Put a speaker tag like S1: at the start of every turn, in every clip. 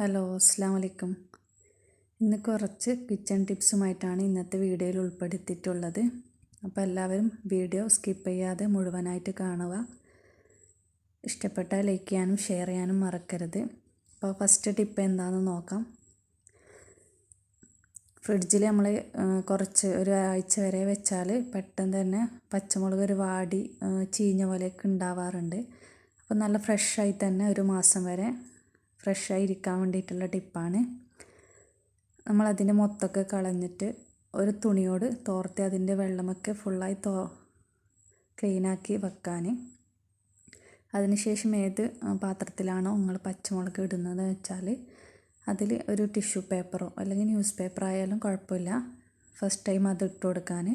S1: Hello അസ്സാം വലൈക്കും ഇന്ന് കുറച്ച് കിച്ചൺ ടിപ്സുമായിട്ടാണ് ഇന്നത്തെ വീഡിയോയിൽ ഉൾപ്പെടുത്തിയിട്ടുള്ളത്. അപ്പോൾ എല്ലാവരും വീഡിയോ സ്കിപ്പ് ചെയ്യാതെ മുഴുവനായിട്ട് കാണുക. ഇഷ്ടപ്പെട്ടാൽ ലൈക്ക് ചെയ്യാനും ഷെയർ ചെയ്യാനും മറക്കരുത്. അപ്പോൾ ഫസ്റ്റ് ടിപ്പ് എന്താണെന്ന് നോക്കാം. ഫ്രിഡ്ജിൽ നമ്മൾ കുറച്ച് ഒരു ആഴ്ച വരെ വെച്ചാൽ പെട്ടെന്ന് തന്നെ പച്ചമുളക് ഒരു വാടി ചീഞ്ഞ പോലെയൊക്കെ ഉണ്ടാവാറുണ്ട്. അപ്പോൾ നല്ല ഫ്രഷായി തന്നെ ഒരു മാസം വരെ ഫ്രഷായി ഇരിക്കാൻ വേണ്ടിയിട്ടുള്ള ടിപ്പാണ്. നമ്മൾ നമ്മളതിന്റെ മൊത്തൊക്കെ കളഞ്ഞിട്ട് ഒരു തുണിയോട് തോർത്തി അതിന്റെ വെള്ളമൊക്കെ ഫുള്ളായി തോ ക്ലീനാക്കി വെക്കാൻ അതിനുശേഷം ഏത് പാത്രത്തിലാണോ നിങ്ങൾ പച്ചമുളക് ഇടുന്നത് വെച്ചാൽ അതിൽ ഒരു ടിഷ്യൂ പേപ്പറോ അല്ലെങ്കിൽ ന്യൂസ് പേപ്പർ ആയാലും കുഴപ്പമില്ല. ഫസ്റ്റ് ടൈം അത് ഇട്ട് കൊടുക്കാൻ.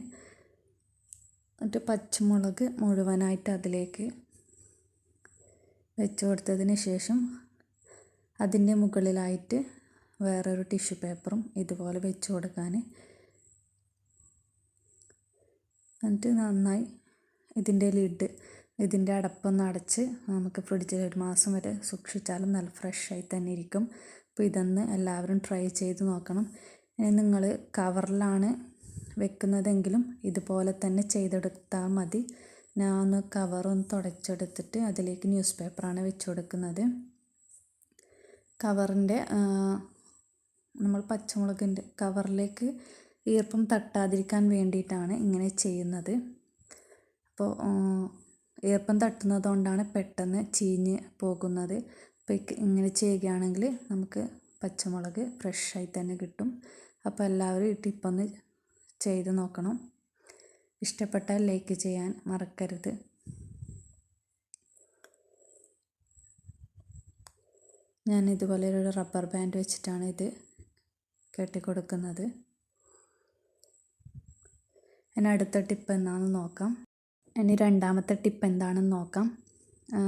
S1: എന്നിട്ട് പച്ചമുളക് മുഴുവനായിട്ട് അതിലേക്ക് വെച്ച് കൊടുത്തതിന് ശേഷം അതിന്റെ മുകളിലായിട്ട് വേറൊരു ടിഷ്യൂ പേപ്പറും ഇതുപോലെ വെച്ച് കൊടുക്കാൻ എന്നിട്ട് നന്നായി ഇതിന്റെ ലിഡ് ഇതിന്റെ അടപ്പൊന്ന് അടച്ച് നമുക്ക് ഫ്രിഡ്ജിൽ ഒരു മാസം വരെ സൂക്ഷിച്ചാലും നല്ല ഫ്രഷായി തന്നെ ഇരിക്കും. അപ്പോൾ ഇതൊന്ന് എല്ലാവരും ട്രൈ ചെയ്ത് നോക്കണം. നിങ്ങൾ കവറിലാണ് വെക്കുന്നതെങ്കിലും ഇതുപോലെ തന്നെ ചെയ്തെടുത്താൽ മതി. ഞാൻ ഒന്ന് കവറൊന്ന് തുടച്ചെടുത്തിട്ട് അതിലേക്ക് ന്യൂസ് പേപ്പറാണ് വെച്ച് കൊടുക്കുന്നത്. കവറിന്റെ നമ്മൾ പച്ചമുളകിന്റെ കവറിലേക്ക് ഈർപ്പം തട്ടാതിരിക്കാൻ വേണ്ടിയിട്ടാണ് ഇങ്ങനെ ചെയ്യുന്നത്. അപ്പോൾ ഈർപ്പം തട്ടുന്നത് കൊണ്ടാണ് പെട്ടെന്ന് ചീഞ്ഞ് പോകുന്നത്. അപ്പോൾ ഇങ്ങനെ ചെയ്യുകയാണെങ്കിൽ നമുക്ക് പച്ചമുളക് ഫ്രഷായി തന്നെ കിട്ടും. അപ്പോൾ എല്ലാവരും ഈ ടിപ്പൊന്ന് ചെയ്ത് നോക്കണം. ഇഷ്ടപ്പെട്ടാൽ ലൈക്ക് ചെയ്യാൻ മറക്കരുത്. ഞാൻ ഇതുപോലെ ഒരു റബ്ബർ ബാൻഡ് വെച്ചിട്ടാണ് ഇത് കെട്ടിക്കൊടുക്കുന്നത്. ഇനി അടുത്ത ടിപ്പ് എന്താണെന്ന് നോക്കാം. ഇനി രണ്ടാമത്തെ ടിപ്പ് എന്താണെന്ന് നോക്കാം.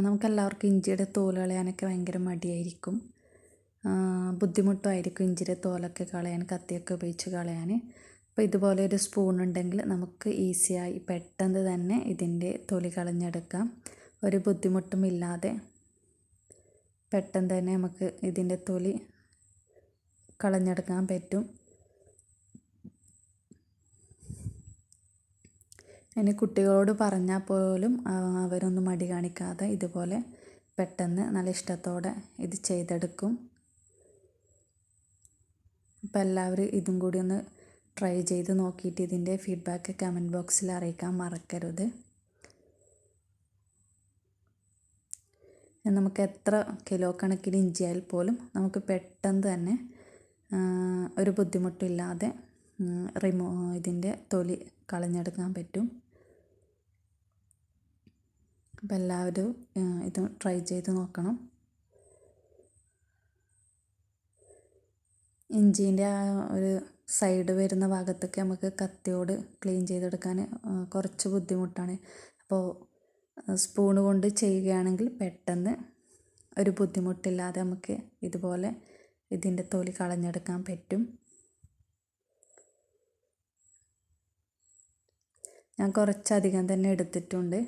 S1: നമുക്കെല്ലാവർക്കും ഇഞ്ചിയുടെ തോൽ കളയാനൊക്കെ ഭയങ്കര മടിയായിരിക്കും. ബുദ്ധിമുട്ടായിരിക്കും ഇഞ്ചിയുടെ തോലൊക്കെ കളയാൻ കത്തിയൊക്കെ ഉപയോഗിച്ച് കളയാൻ. അപ്പോൾ ഇതുപോലെ ഒരു സ്പൂൺ ഉണ്ടെങ്കിൽ നമുക്ക് ഈസിയായി പെട്ടെന്ന് തന്നെ ഇതിന്റെ തൊലി കളഞ്ഞെടുക്കാം. ഒരു ബുദ്ധിമുട്ടും ഇല്ലാതെ പെട്ടെന്ന് തന്നെ നമുക്ക് ഇതിന്റെ തൊലി കളഞ്ഞെടുക്കാൻ പറ്റും. ഇനി കുട്ടികളോട് പറഞ്ഞാൽ പോലും അവരൊന്നും മടി കാണിക്കാതെ ഇതുപോലെ പെട്ടെന്ന് നല്ല ഇഷ്ടത്തോടെ ഇത് ചെയ്തെടുക്കും. അപ്പോൾ എല്ലാവരും ഇതും കൂടി ഒന്ന് ട്രൈ ചെയ്ത് നോക്കിയിട്ട് ഇതിന്റെ ഫീഡ്ബാക്ക് കമന്റ് ബോക്സിൽ അറിയിക്കാൻ മറക്കരുത്. നമുക്ക് എത്ര കിലോ കണക്കിന് ഇഞ്ചിയാൽ പോലും നമുക്ക് പെട്ടെന്ന് തന്നെ ഒരു ബുദ്ധിമുട്ടില്ലാതെ റിമൂ ഇതിന്റെ തൊലി കളഞ്ഞെടുക്കാൻ പറ്റും. അപ്പോൾ എല്ലാവരും ഇത് ട്രൈ ചെയ്ത് നോക്കണം. ഇഞ്ചീന്റെ ആ ഒരു സൈഡ് വരുന്ന ഭാഗത്തൊക്കെ നമുക്ക് കത്തിയോട് ക്ലീൻ ചെയ്തെടുക്കാൻ കുറച്ച് ബുദ്ധിമുട്ടാണ്. അപ്പോൾ സ്പൂണ് കൊണ്ട് ചെയ്യുകയാണെങ്കിൽ പെട്ടെന്ന് ഒരു ബുദ്ധിമുട്ടില്ലാതെ നമുക്ക് ഇതുപോലെ ഇതിന്റെ തൊലി കളഞ്ഞെടുക്കാൻ പറ്റും. ഞാൻ കുറച്ചധികം തന്നെ എടുത്തിട്ടുണ്ട്.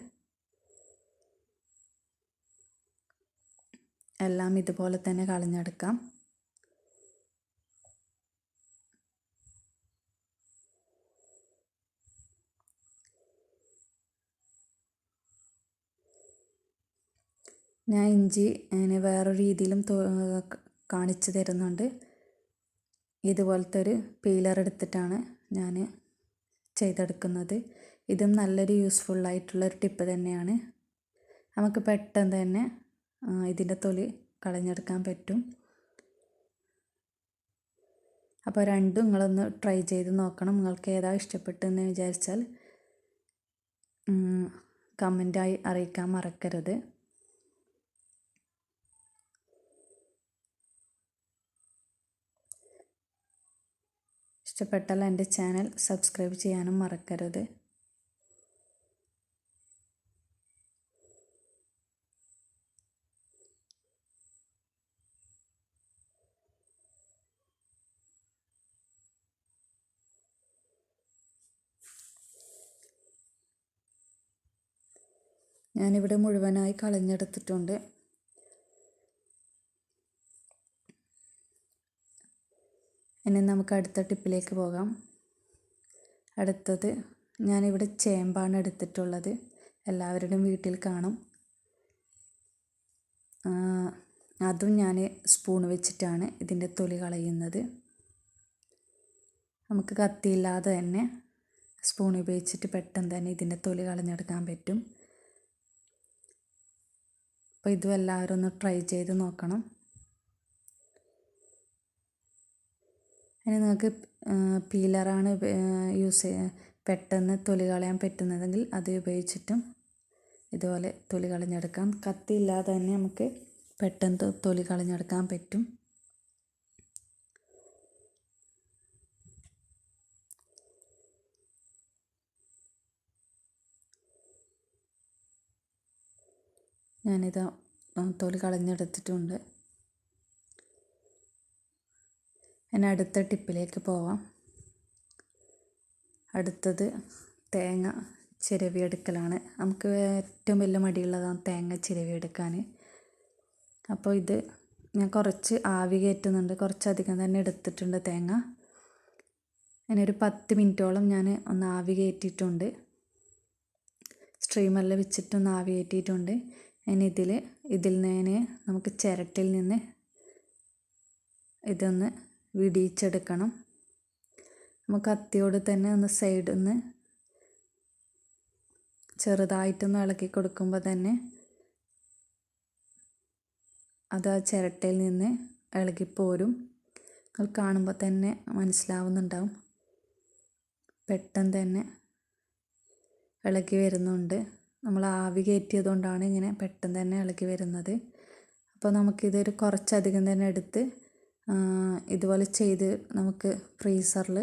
S1: എല്ലാം ഇതുപോലെ തന്നെ കളഞ്ഞെടുക്കാം. ഞാൻ ഇഞ്ചി അങ്ങനെ വേറെ രീതിയിലും കാണിച്ചു തരുന്നുണ്ട്. ഇതുപോലത്തെ ഒരു പീലർ എടുത്തിട്ടാണ് ഞാൻ ചെയ്തെടുക്കുന്നത്. ഇതും നല്ലൊരു യൂസ്ഫുള്ളായിട്ടുള്ളൊരു ടിപ്പ് തന്നെയാണ്. നമുക്ക് പെട്ടെന്ന് തന്നെ ഇതിന്റെ തൊലി കളഞ്ഞെടുക്കാൻ പറ്റും. അപ്പോൾ രണ്ടും നിങ്ങളൊന്ന് ട്രൈ ചെയ്ത് നോക്കണം. നിങ്ങൾക്ക് ഏതാ ഇഷ്ടപ്പെട്ടെന്ന് വിചാരിച്ചാൽ കമന്റായി അറിയിക്കാൻ മറക്കരുത്. ഇഷ്ടപ്പെട്ടാൽ എന്റെ ചാനൽ സബ്സ്ക്രൈബ് ചെയ്യാനും മറക്കരുത്. ഞാനിവിടെ മുഴുവനായി കളഞ്ഞെടുത്തിട്ടുണ്ട്. ഇനി നമുക്ക് അടുത്ത ടിപ്പിലേക്ക് പോകാം. അടുത്തത് ഞാനിവിടെ ചേമ്പാണ് എടുത്തിട്ടുള്ളത്. എല്ലാവരുടെയും വീട്ടിൽ കാണും. അതും ഞാൻ സ്പൂൺ വെച്ചിട്ടാണ് ഇതിന്റെ തൊലി കളയുന്നത്. നമുക്ക് കത്തിയില്ലാതെ തന്നെ സ്പൂൺ ഉപയോഗിച്ചിട്ട് പെട്ടെന്ന് തന്നെ ഇതിന്റെ തൊലി കളഞ്ഞെടുക്കാൻ പറ്റും. അപ്പോൾ ഇതും എല്ലാവരും ഒന്ന് ട്രൈ ചെയ്ത് നോക്കണം. ഇനി നിങ്ങൾക്ക് പീലറാണ് യൂസ് പെട്ടെന്ന് തൊലി കളയാൻ പറ്റുന്നതെങ്കിൽ അത് ഉപയോഗിച്ചിട്ടും ഇതുപോലെ തൊലി കളഞ്ഞെടുക്കാം. കത്തിയില്ലാതെ തന്നെ നമുക്ക് പെട്ടെന്ന് തൊലി കളഞ്ഞെടുക്കാൻ പറ്റും. ഞാനിത് തൊലി കളഞ്ഞെടുത്തിട്ടുണ്ട്. ഇനി അടുത്ത ടിപ്പിലേക്ക് പോവാം. അടുത്തത് തേങ്ങ ചിരവിയെടുക്കലാണ്. നമുക്ക് ഏറ്റവും വലിയ മടിയുള്ളതാണ് തേങ്ങ ചിരവിയെടുക്കാൻ. അപ്പോൾ ഇത് ഞാൻ കുറച്ച് ആവി കയറ്റുന്നുണ്ട്. കുറച്ചധികം തന്നെ എടുത്തിട്ടുണ്ട് തേങ്ങ. ഇനി ഒരു പത്ത് മിനിറ്റോളം ഞാൻ ഒന്ന് ആവി കയറ്റിയിട്ടുണ്ട്. സ്ട്രീമറിൽ വെച്ചിട്ടൊന്ന് ആവി കയറ്റിയിട്ടുണ്ട്. ഇനി ഇതിൽ ഇതിൽ നിന്ന് നമുക്ക് ചിരട്ടിൽ നിന്ന് ഇതൊന്ന് വിടിയിച്ചെടുക്കണം. നമുക്ക് കത്തിയോട് തന്നെ ഒന്ന് സൈഡിൽ നിന്ന് ചെറുതായിട്ടൊന്ന് ഇളക്കി കൊടുക്കുമ്പോൾ തന്നെ അത് ആ ചിരട്ടയിൽ നിന്ന് ഇളകിപ്പോരും. നിങ്ങൾ കാണുമ്പോൾ തന്നെ മനസ്സിലാവുന്നുണ്ടാവും. പെട്ടെന്ന് തന്നെ ഇളകി വരുന്നുണ്ട്. നമ്മൾ ആവി കയറ്റിയത് കൊണ്ടാണ് ഇങ്ങനെ പെട്ടെന്ന് തന്നെ ഇളകി വരുന്നത്. അപ്പോൾ നമുക്കിതൊരു കുറച്ചധികം തന്നെ എടുത്ത് ഇതുപോലെ ചെയ്ത് നമുക്ക് ഫ്രീസറിൽ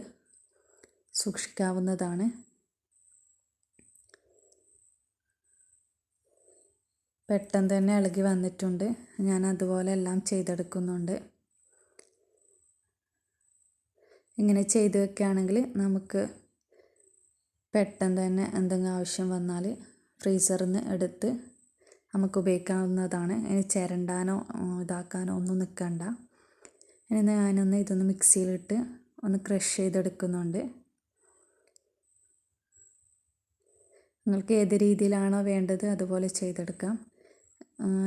S1: സൂക്ഷിക്കാവുന്നതാണ്. പെട്ടെന്ന് തന്നെ ഇളകി വന്നിട്ടുണ്ട്. ഞാൻ അതുപോലെ എല്ലാം ചെയ്തെടുക്കുന്നുണ്ട്. ഇങ്ങനെ ചെയ്തു വെക്കുകയാണെങ്കിൽ നമുക്ക് പെട്ടെന്ന് തന്നെ എന്തെങ്കിലും ആവശ്യം വന്നാൽ ഫ്രീസറിൽ നിന്ന് എടുത്ത് നമുക്ക് ഉപയോഗിക്കാവുന്നതാണ്. ഇനി ചിരണ്ടാനോ ഇതാക്കാനോ ഒന്നും നിൽക്കണ്ട. ഇനി ഞാനൊന്ന് ഇതൊന്ന് മിക്സിയിലിട്ട് ഒന്ന് ക്രഷ് ചെയ്തെടുക്കുന്നുണ്ട്. നിങ്ങൾക്ക് ഏത് രീതിയിലാണോ വേണ്ടത് അതുപോലെ ചെയ്തെടുക്കാം.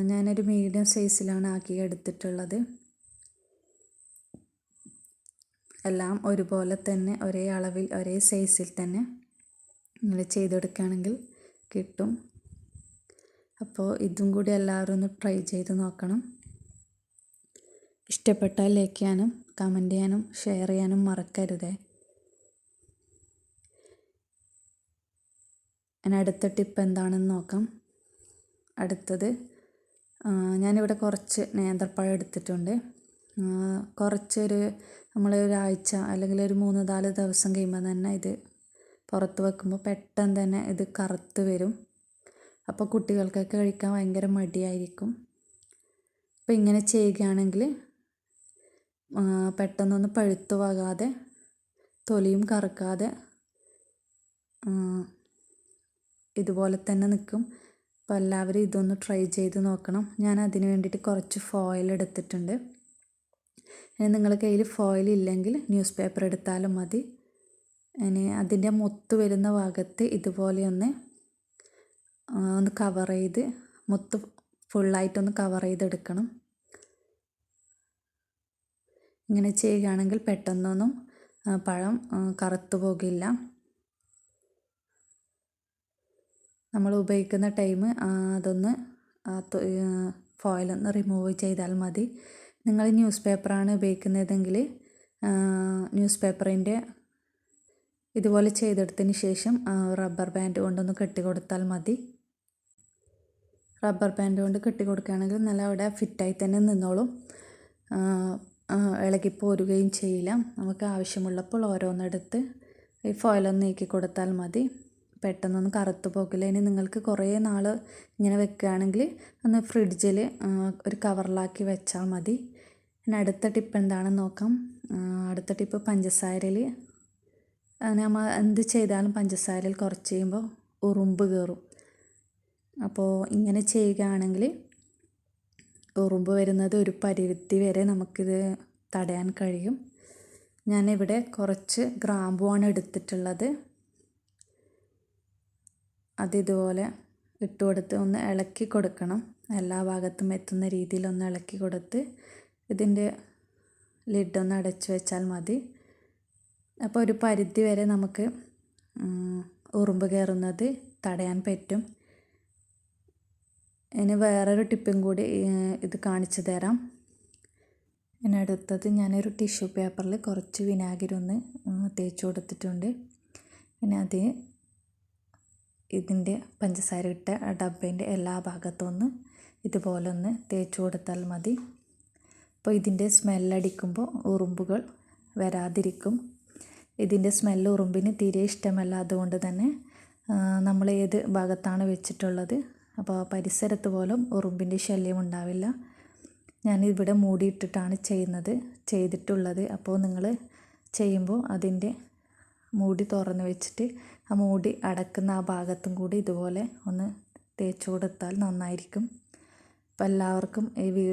S1: ഞാനൊരു മീഡിയം സൈസിലാണ് ആക്കി എടുത്തിട്ടുള്ളത്. എല്ലാം ഒരുപോലെ തന്നെ ഒരേ അളവിൽ ഒരേ സൈസിൽ തന്നെ നിങ്ങൾ ചെയ്തെടുക്കുകയാണെങ്കിൽ കിട്ടും. അപ്പോൾ ഇതും കൂടി എല്ലാവരും ഒന്ന് ട്രൈ ചെയ്ത് നോക്കണം. ഇഷ്ടപ്പെട്ടാൽ ലൈക്ക് ചെയ്യാനും കമന്റ് ചെയ്യാനും ഷെയർ ചെയ്യാനും മറക്കരുതേ. ഞാൻ അടുത്ത ടിപ്പ് എന്താണെന്ന് നോക്കാം. അടുത്തത് ഞാനിവിടെ കുറച്ച് നേന്ത്രപ്പഴം എടുത്തിട്ടുണ്ട്. കുറച്ചൊരു നമ്മൾ ഒരാഴ്ച അല്ലെങ്കിൽ ഒരു മൂന്ന് നാല് ദിവസം കഴിയുമ്പോൾ തന്നെ ഇത് പുറത്ത് വെക്കുമ്പോൾ പെട്ടെന്ന് തന്നെ ഇത് കറുത്ത് വരും. അപ്പോൾ കുട്ടികൾക്കൊക്കെ കഴിക്കാൻ ഭയങ്കര മടിയായിരിക്കും. അപ്പോൾ ഇങ്ങനെ ചെയ്യുകയാണെങ്കിൽ പെട്ടെന്നൊന്ന് പഴുത്തു പോകാതെ തൊലിയും കറക്കാതെ ഇതുപോലെ തന്നെ നിൽക്കും. അപ്പോൾ എല്ലാവരും ഇതൊന്ന് ട്രൈ ചെയ്ത് നോക്കണം. ഞാൻ അതിന് വേണ്ടിയിട്ട് കുറച്ച് ഫോയിൽ എടുത്തിട്ടുണ്ട്. ഇനി നിങ്ങളുടെ കയ്യിൽ ഫോയിൽ ഇല്ലെങ്കിൽ ന്യൂസ് പേപ്പർ എടുത്താലും മതി. ഇനി അതിന്റെ മുത്ത് വരുന്ന ഭാഗത്ത് ഇതുപോലെ ഒന്ന് ഒന്ന് കവർ ചെയ്ത് മുത്ത് ഫുള്ളായിട്ടൊന്ന് കവർ ചെയ്തെടുക്കണം. ഇങ്ങനെ ചെയ്യുകയാണെങ്കിൽ പെട്ടെന്നൊന്നും പഴം കറുത്തു പോകില്ല. നമ്മൾ ഉപയോഗിക്കുന്ന ടൈം അതൊന്ന് ഫോയിലൊന്ന് റിമൂവ് ചെയ്താൽ മതി. നിങ്ങൾ ന്യൂസ് പേപ്പറാണ് ഉപയോഗിക്കുന്നതെങ്കിൽ ന്യൂസ് പേപ്പറിന്റെ ഇതുപോലെ ചെയ്തെടുത്തതിന് ശേഷം റബ്ബർ ബാൻഡ് കൊണ്ടൊന്ന് കെട്ടി കൊടുത്താൽ മതി. റബ്ബർ ബാൻഡ് കൊണ്ട് കെട്ടി കൊടുക്കുകയാണെങ്കിൽ നല്ല അവിടെ ഫിറ്റായി തന്നെ നിന്നോളും. ഇളകി പോരുകയും ചെയ്യില്ല. നമുക്ക് ആവശ്യമുള്ളപ്പോൾ ഓരോന്നെടുത്ത് ഈ ഫോയിലൊന്ന് നീക്കി കൊടുത്താൽ മതി. പെട്ടെന്നൊന്നും കറുത്ത് പോകില്ല ഇനി നിങ്ങൾക്ക് കുറേ നാൾ ഇങ്ങനെ വെക്കുകയാണെങ്കിൽ ഒന്ന് ഫ്രിഡ്ജിൽ ഒരു കവറിലാക്കി വെച്ചാൽ മതി. ഇനി അടുത്ത ടിപ്പ് എന്താണെന്ന് നോക്കാം. അടുത്ത ടിപ്പ് പഞ്ചസാരയിൽ. നമ്മൾ എന്ത് ചെയ്താലും പഞ്ചസാരയിൽ കുറച്ച് ചെയ്യുമ്പോൾ ഉറുമ്പ് കയറും. അപ്പോൾ ഇങ്ങനെ ചെയ്യുകയാണെങ്കിൽ ഉറുമ്പ് വരുന്നത് ഒരു പരിധി വരെ നമുക്കിത് തടയാൻ കഴിയും. ഞാനിവിടെ കുറച്ച് ഗ്രാമ്പുവാണ് എടുത്തിട്ടുള്ളത്. അതിതുപോലെ ഇട്ട് കൊടുത്ത് ഒന്ന് ഇളക്കി കൊടുക്കണം. എല്ലാ ഭാഗത്തും എത്തുന്ന രീതിയിൽ ഒന്ന് ഇളക്കി കൊടുത്ത് ഇതിന്റെ ലിഡൊന്ന് അടച്ചു വെച്ചാൽ മതി. അപ്പോൾ ഒരു പരിധി വരെ നമുക്ക് ഉറുമ്പ് കയറുന്നത് തടയാൻ പറ്റും. ഇനി വേറൊരു ടിപ്പും കൂടി ഇത് കാണിച്ചു തരാം. ഇനി അടുത്തത് ഞാനൊരു ടിഷ്യൂ പേപ്പറിൽ കുറച്ച് വിനാഗിരി ഒന്ന് തേച്ച് കൊടുത്തിട്ടുണ്ട്. ഇനി അത് ഇതിന്റെ പഞ്ചസാര ഇട്ട ഡബ്ബേന്റെ എല്ലാ ഭാഗത്തും ഒന്ന് ഇതുപോലെ ഒന്ന് തേച്ചു കൊടുത്താൽ മതി. അപ്പോൾ ഇതിന്റെ സ്മെല്ലടിക്കുമ്പോൾ ഉറുമ്പുകൾ വരാതിരിക്കും. ഇതിന്റെ സ്മെല്ല് ഉറുമ്പിന് തീരെ ഇഷ്ടമല്ല അതുകൊണ്ട് തന്നെ നമ്മൾ ഏത് ഭാഗത്താണ് വെച്ചിട്ടുള്ളത് അപ്പോൾ പരിസരത്ത് പോലും ഉറുമ്പിന്റെ ശല്യം ഉണ്ടാവില്ല. ഞാൻ ഇവിടെ മൂടിയിട്ടിട്ടാണ് ചെയ്യുന്നത് ചെയ്തിട്ടുള്ളത്. അപ്പോൾ നിങ്ങൾ ചെയ്യുമ്പോൾ അതിന്റെ മൂടി തുറന്ന് വെച്ചിട്ട് ആ മൂടി അടക്കുന്ന ആ ഭാഗത്തും കൂടി ഇതുപോലെ ഒന്ന് തേച്ച് കൊടുത്താൽ നന്നായിരിക്കും. അപ്പം എല്ലാവർക്കും ഈ വീ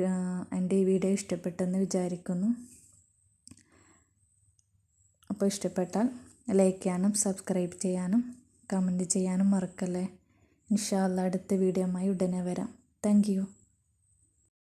S1: എന്റെ ഈ വീഡിയോ ഇഷ്ടപ്പെട്ടെന്ന് വിചാരിക്കുന്നു. അപ്പോൾ ഇഷ്ടപ്പെട്ടാൽ ലൈക്ക് ചെയ്യാനും സബ്സ്ക്രൈബ് ചെയ്യാനും കമന്റ് ചെയ്യാനും മറക്കല്ലേ? ഇൻഷാല്ല അടുത്ത വീഡിയോയുമായി ഉടനെ വരാം. താങ്ക്